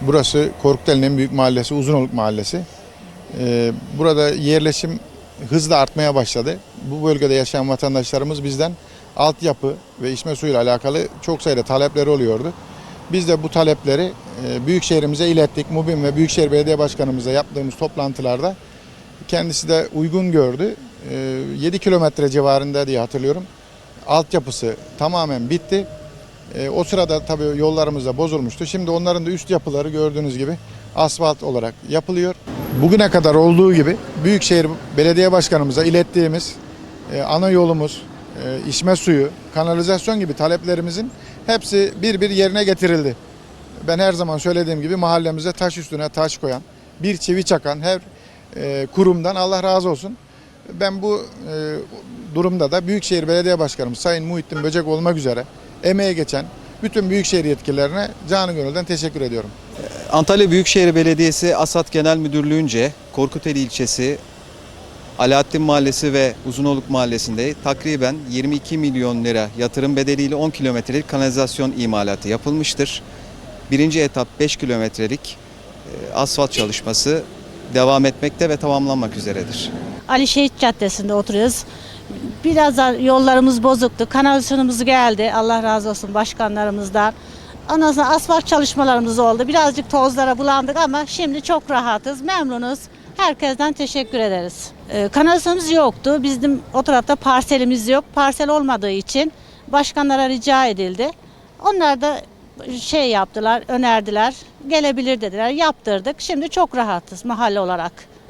Burası Korkuteli'nin en büyük mahallesi, Uzunoluk Mahallesi. Ee, burada yerleşim hızla artmaya başladı. Bu bölgede yaşayan vatandaşlarımız bizden altyapı ve içme suyuyla alakalı çok sayıda talepleri oluyordu. Biz de bu talepleri e, Büyükşehir'imize ilettik. MUBİM ve Büyükşehir Belediye Başkanımızla yaptığımız toplantılarda kendisi de uygun gördü. Ee, 7 kilometre civarında diye hatırlıyorum. Altyapısı tamamen bitti. Ee, o sırada tabii yollarımız da bozulmuştu. Şimdi onların da üst yapıları gördüğünüz gibi asfalt olarak yapılıyor. Bugüne kadar olduğu gibi Büyükşehir Belediye Başkanımıza ilettiğimiz e, ana yolumuz, e, içme suyu, kanalizasyon gibi taleplerimizin hepsi bir bir yerine getirildi. Ben her zaman söylediğim gibi mahallemize taş üstüne taş koyan, bir çivi çakan her e, kurumdan Allah razı olsun. Ben bu e, durumda da Büyükşehir Belediye Başkanımız Sayın Muhittin Böcek olmak üzere emeğe geçen bütün Büyükşehir yetkililerine canı gönülden teşekkür ediyorum. Antalya Büyükşehir Belediyesi Asat Genel Müdürlüğü'nce Korkuteli ilçesi Alaaddin Mahallesi ve Uzunoluk Mahallesi'nde takriben 22 milyon lira yatırım bedeliyle 10 kilometrelik kanalizasyon imalatı yapılmıştır. Birinci etap 5 kilometrelik e, asfalt çalışması devam etmekte ve tamamlanmak üzeredir. Ali Şehit Caddesi'nde oturuyoruz. Biraz da yollarımız bozuktu. Kanalizasyonumuz geldi. Allah razı olsun başkanlarımızdan. Ondan sonra asfalt çalışmalarımız oldu. Birazcık tozlara bulandık ama şimdi çok rahatız, memnunuz. Herkesten teşekkür ederiz. Ee, kanalizasyonumuz yoktu. Bizim o tarafta parselimiz yok. Parsel olmadığı için başkanlara rica edildi. Onlar da şey yaptılar, önerdiler. Gelebilir dediler. Yaptırdık. Şimdi çok rahatız mahalle olarak.